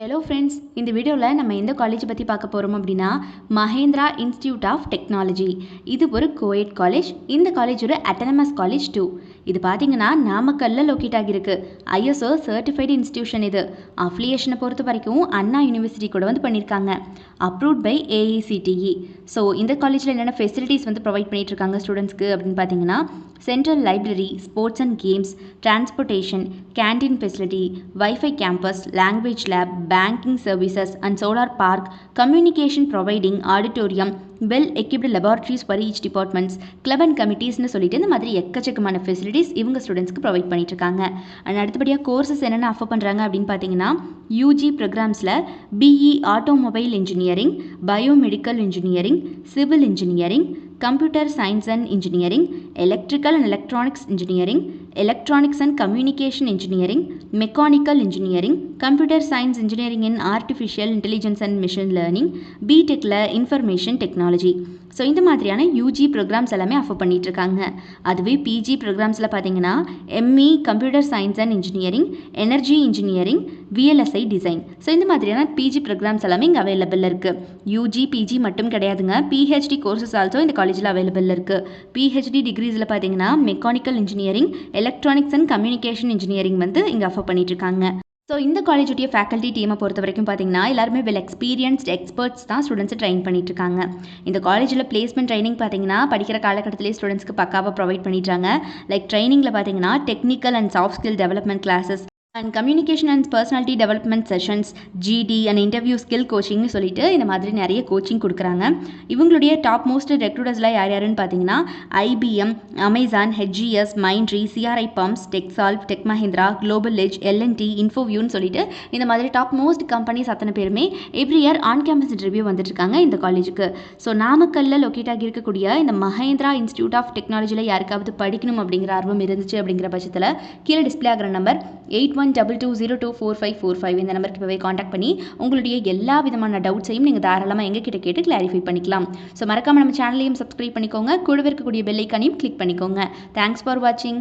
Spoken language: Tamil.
ஹலோ ஃப்ரெண்ட்ஸ் இந்த வீடியோவில் நம்ம எந்த காலேஜ் பற்றி பார்க்க போகிறோம் அப்படின்னா மஹேந்திரா இன்ஸ்டியூட் ஆஃப் டெக்னாலஜி இது ஒரு கோயட் காலேஜ் இந்த காலேஜ் ஒரு அட்டனமஸ் காலேஜ் டூ இது பார்த்தீங்கன்னா நாமக்கல்ல லொக்கேட் ஆகியிருக்கு. ஐஎஸ்ஓ சர்டிஃபைடு இன்ஸ்டியூஷன் இது. அஃபிலியேஷனை பொறுத்த வரைக்கும் அண்ணா யூனிவர்சிட்டி கூட வந்து பண்ணியிருக்காங்க. அப்ரூவ்ட் பை ஏஐசிடிஇ ஸோ இந்த காலேஜில் என்னென்ன ஃபெசிலிட்டிஸ் வந்து ப்ரொவைட் பண்ணிட்டு இருக்காங்க ஸ்டூடெண்ட்ஸ்க்கு அப்படின்னு பார்த்தீங்கன்னா central library sports and games transportation canteen facility wifi campus language lab banking services and solar park communication providing auditorium well equipped laboratories for each departments club and கமிட்டிஸ்னு சொல்லிட்டு இந்த மாதிரி எக்கச்சக்கமான ஃபெசிலிட்டிஸ் இவங்க ஸ்டூடெண்ட்ஸ்க்கு ப்ரொவைட் பண்ணிட்டுருக்காங்க. அண்ட் அடுத்தபடியாக கோர்சஸ் என்னென்ன ஆஃபர் பண்ணுறாங்க அப்படின்னு பார்த்தீங்கன்னா UG ப்ரோக்ராம்ஸில் BE automobile engineering biomedical engineering civil engineering computer science and engineering electrical and electronics engineering electronics and communication engineering mechanical engineering computer science engineering in artificial intelligence and machine learning பிடெக்கில் இன்ஃபர்மேஷன் டெக்னாலஜி ஸோ இந்த மாதிரியான யூஜி ப்ரோக்ராம்ஸ் எல்லாமே ஆஃபர் பண்ணிட்டு இருக்காங்க அதுவே பிஜி ப்ரோக்ராம்ஸில் பார்த்தீங்கன்னா ME computer science and engineering energy engineering VLSI design so இந்த மாதிரியான பிஜி ப்ரோக்ராம்ஸ் எல்லாமே இங்கே அவைலபிள் இருக்குது யூஜி பிஜி மட்டும் கிடையாதுங்க. பிஹெச்டி கோர்சஸ் ஆல்சோ இந்த காலேஜில் அவைலபிள் இருக்குது பிஹெச்டி டிகிரி டிகிரிஸில் பார்த்தீங்கன்னா mechanical engineering electronics and communication engineering வந்து இங்கே ஆஃபர் பண்ணிட்டு இருக்காங்க ஸோ இந்த காலேஜுடைய ஃபேக்கல்ட்டி டீமை பொறுத்த வரைக்கும் பார்த்தீங்கன்னா எல்லாருமே வெல் எக்ஸ்பீரியன்ஸ்ட் எக்ஸ்பர்ட்ஸ் தான் ஸ்டூடெண்ட்ஸை ட்ரெயின் பண்ணிட்டு இருக்காங்க இந்த காலேஜில் பிளேஸ்மெண்ட் ட்ரைனிங் பார்த்தீங்கன்னா படிக்கிற காலகட்டத்திலே ஸ்டூடெண்ட்ஸ்க்கு பக்காவாக ப்ரொவைட் பண்ணிட்டாங்க. லைக் ட்ரைனிங்கில் பார்த்தீங்கன்னா technical and soft skill development classes and communication and personality development sessions GD and interview skill கோச்சிங்னு சொல்லிட்டு இந்த மாதிரி நிறைய கோச்சிங் கொடுக்குறாங்க இவங்களுடைய டாப் மோஸ்ட் ரெக்ரூட்டர்ஸ்லாம் யார் யாருன்னு பார்த்தீங்கன்னா IBM Amazon HGS Mindtree CRI pumps Texsolve tech Mahindra global edge L and T இன்ஃபோவியூன்னு சொல்லிட்டு இந்த மாதிரி டாப் மோஸ்ட் கம்பெனிஸ் அத்தனை பேருமே every year on campus interview வந்துட்டுருக்காங்க இந்த காலேஜுக்கு ஸோ நாமக்கல்ல லொக்கேட் ஆகி இருக்கக்கூடிய இந்த மஹேந்திரா இன்ஸ்டியூட் ஆஃப் டெக்னாலஜியில் யாருக்காவது படிக்கணும் அப்படிங்கிற ஆர்வம் இருந்துச்சு அப்படிங்கிற பட்சத்தில் கீழே டிஸ்பிளே ஆகிற number eight one double two zero two four five four five இந்த நம்பருக்கு போய் காண்டாக்ட் பண்ணி உங்களுடைய எல்லா விதமான டவுட்ஸையும் நீங்கள் தாராளமாக எங்ககிட்ட கேட்டு கிளாரிஃபை பண்ணிக்கலாம். ஸோ மறக்காமல் நம்ம சேனலையும் சப்ஸ்கிரைப் பண்ணிக்கோங்க. கூடவே இருக்கக்கூடிய பெல்லைக்கானையும் கிளிக் பண்ணிக்கோங்க. தேங்க்ஸ் ஃபார் வாட்சிங்